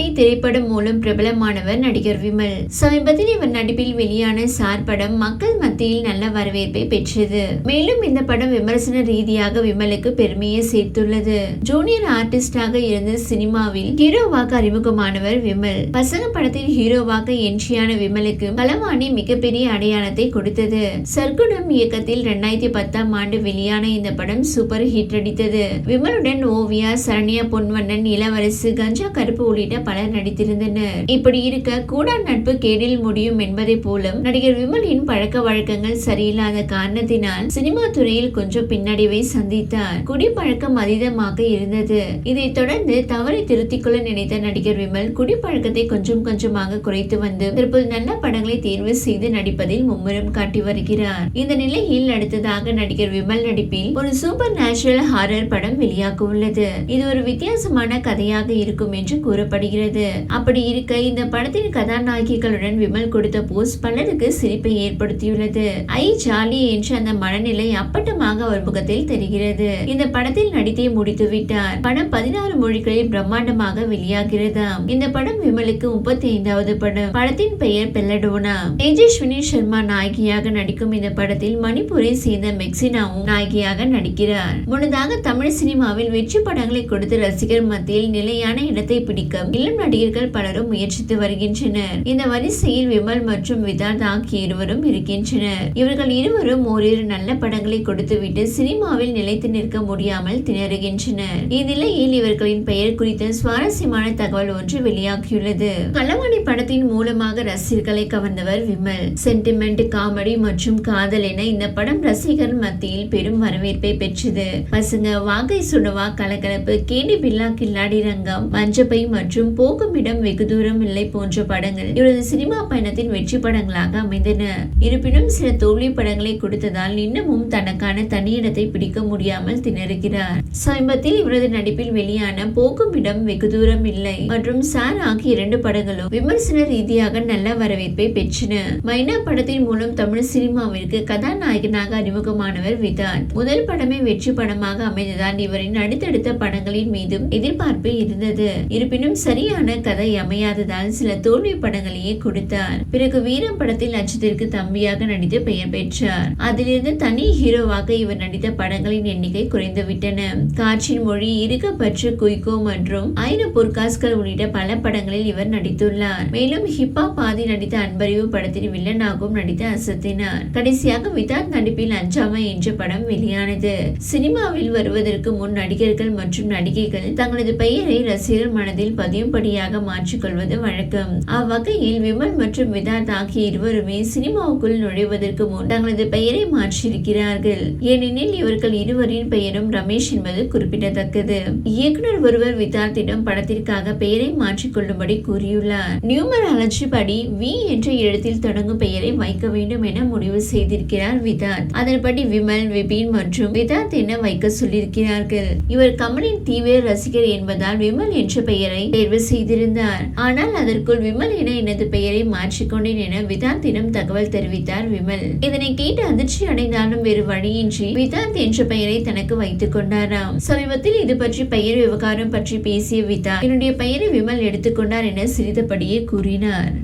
களவாணி திரைப்படம் மூலம் பிரபலமானவர் நடிகர் விமல். சமீபத்தில் இவர் நடிப்பில் வெளியான சார் படம் மக்கள் மத்தியில் நல்ல வரவேற்பை பெற்றது. மேலும் இந்த படம் விமர்சன ரீதியாக விமலுக்கு பெருமையை சேர்த்துள்ளது. ஜூனியர் ஆர்டிஸ்டாக இருந்த சினிமாவில் ஹீரோவாக அறிமுகமானவர் விமல். பசங்க படத்தில் ஹீரோவாக என்ட்ரியான விமலுக்கு களவாணி மிகப்பெரிய அடையாளத்தை கொடுத்தது. சர்க்குடம் இயக்கத்தில் இரண்டாயிரத்தி பத்தாம் ஆண்டு வெளியான இந்த படம் சூப்பர் ஹிட் அடித்தது. விமலுடன் ஓவியா சரண்யா பொன்வண்ணன் இளவரசு கஞ்சா கருப்பு உள்ளிட்ட பலர் நடித்திருந்தனர் இப்படி இருக்க கூட நட்பு கேடில் முடியும் என்பதை போலும் நடிகர் விமலின் பழக்க வழக்கங்கள் சரியில்லாத காரணத்தினால் சினிமா துறையில் கொஞ்சம் பின்னடைவை சந்தித்தார். குடிப்பழக்கம் அதீதமாக இருந்தது. இதைத் தொடர்ந்து தவறை திருத்திக் கொள்ள நினைத்த நடிகர் விமல் குடிப்பழக்கத்தை கொஞ்சம் கொஞ்சமாக குறைத்து வந்து தற்போது நல்ல படங்களை தேர்வு செய்து நடிப்பதில் மும்முரம் காட்டி வருகிறார். இந்த நிலையில் அடுத்ததாக நடிகர் விமல் நடிப்பில் ஒரு சூப்பர் நேச்சுரல் ஹாரர் படம் வெளியாக உள்ளது இது ஒரு வித்தியாசமான கதையாக இருக்கும் என்று கூறப்படுகிறது. வருகிறது அப்படி இருக்க இந்த படத்தின் கதாநாயகிகளுடன் விமல் கொடுத்த போஸ்ட் பலருக்கு சிரிப்பை ஏற்படுத்தியுள்ளது. ஐ ஜாலி என்ற அந்த மனநிலை அப்பட்டமாக அவர் முகத்தில் தெரிகிறது. இந்த படத்தில் நடித்தே முடித்து விட்டார். படம் பதினாறு மொழிகளில் பிரம்மாண்டமாக வெளியாகிறதாம். இந்த படம் விமலுக்கு முப்பத்தி ஐந்தாவது படம். படத்தின் பெயர் பெல்லடோனா. தேஜஸ்வினி சர்மா நாயகியாக நடிக்கும் இந்த படத்தில் மணிப்பூரை சேர்ந்த மெக்சினாவும் நாயகியாக நடிக்கிறார். முன்னதாக தமிழ் சினிமாவில் வெற்றி படங்களை கொடுத்து ரசிகர் மத்தியில் நிலையான இடத்தை பிடிக்க இளம் நடிகர்கள் பலரும் முயற்சித்து வருகின்றனர். இந்த வரிசையில் விமல் மற்றும் விதார்த் ஆகிய இருவரும் இருக்கின்றனர். இவர்கள் இருவரும் ஓரிரு நல்ல படங்களை கொடுத்துவிட்டு சினிமாவில் நிலைத்து நிற்க முடியாமல் திணறுகின்றனர். இந்நிலையில் இவர்களின் பெயர் குறித்த சுவாரஸ்யமான தகவல் ஒன்று வெளியாகியுள்ளது. களவாணி படத்தின் மூலமாக ரசிகர்களை கவர்ந்தவர் விமல். சென்டிமெண்ட் காமெடி மற்றும் காதல் என இந்த படம் ரசிகர் மத்தியில் பெரும் வரவேற்பை பெற்றது. பசங்க வாகை சுடவா கலகலப்பு கேடி பில்லா கில்லாடி ரங்கம் மஞ்சப்பை மற்றும் போகும் இடம் வெகு தூரம் இல்லை போன்ற படங்கள் இவரது சினிமா பயணத்தின் வெற்றி படங்களாக அமைந்தன. இருப்பினும் சில தோல்வி படங்களை கொடுத்ததால் இன்னமும் தனக்கான தனியிடத்தை பிடிக்க முடியாமல் திணறுகிறார். சமீபத்தில் இவரது நடிப்பில் வெளியான போகும் இடம் வெகு தூரம் இல்லை மற்றும் சார் ஆகிய இரண்டு படங்களும் விமர்சன ரீதியாக நல்ல வரவேற்பை பெற்றன. மைனா படத்தின் மூலம் தமிழ் சினிமாவிற்கு கதாநாயகனாக அறிமுகமானவர் விதான். முதல் படமே வெற்றி படமாக அமைந்ததால் இவரின் அடுத்தடுத்த படங்களின் மீதும் எதிர்பார்ப்பு இருந்தது. இருப்பினும் சரி சரியான கதை அமையாததால் சில தோல்வி படங்களையே கொடுத்தார். பிறகு வீரம் படத்தில் அச்சத்திற்கு தம்பியாக நடித்து பெயர் பெற்றார். அதிலிருந்து தனி ஹீரோவாக இவர் நடித்த படங்களின் எண்ணிக்கை குறைந்துவிட்டன காற்றின் மொழி இருக்கப்பற்று குய்கோ மற்றும் ஆயிரம் பொற்காஸ்கள் உள்ளிட்ட பல படங்களில் இவர் நடித்துள்ளார். மேலும் ஹிப்பா பாதி நடித்த அன்பறிவு படத்தின் வில்லனாகவும் நடித்து அசத்தினார். கடைசியாக விதாத் நடிப்பில் அஞ்சாமை என்ற படம் வெளியானது. சினிமாவில் வருவதற்கு முன் நடிகர்கள் மற்றும் நடிகைகள் தங்களது பெயரை ரசிகர் மனதில் பதியும் படிப்படியாக மாற்றிக்கொள்வது வழக்கம். அவ்வகையில் விமல் மற்றும் விதாத் ஆகிய இருவருமே சினிமாவுக்குள் நுழைவதற்கு முன் தங்களது பெயரை மாற்றியிருக்கிறார்கள். ஏனெனில் இவர்கள் இருவரின் பெயரும் ரமேஷ் என்பது குறிப்பிடத்தக்கது. இயக்குனர் ஒருவர் விதார்த்திடம் படத்திற்காக பெயரை மாற்றிக்கொள்ளும்படி கூறியுள்ளார். நியூமராலஜி படி வி என்ற எழுத்தில் தொடங்கும் பெயரை வைக்க வேண்டும் என முடிவு செய்திருக்கிறார் விதார்த். அதன்படி விமல் விபின் மற்றும் விதார்த் என வைக்க சொல்லியிருக்கிறார்கள். இவர் கமலின் தீவிர ரசிகர் என்பதால் விமல் என்ற பெயரை தேர்வு செய்திருந்தார். ஆனால் அதற்குள் விமல் என எனது பெயரை மாற்றிக்கொண்டேன் என விதாந்திடம் தகவல் தெரிவித்தார் விமல். இதனை கேட்டு அதிர்ச்சி அடைந்தாலும் வேறு வழியின்றி விதாந்த் என்ற பெயரை தனக்கு வைத்துக் கொண்டாராம். சமீபத்தில் இது பற்றி பெயர் விவகாரம் பற்றி பேசிய விதா என்னுடைய பெயரை விமல் எடுத்துக்கொண்டார் என சிரித்தபடியே கூறினார்.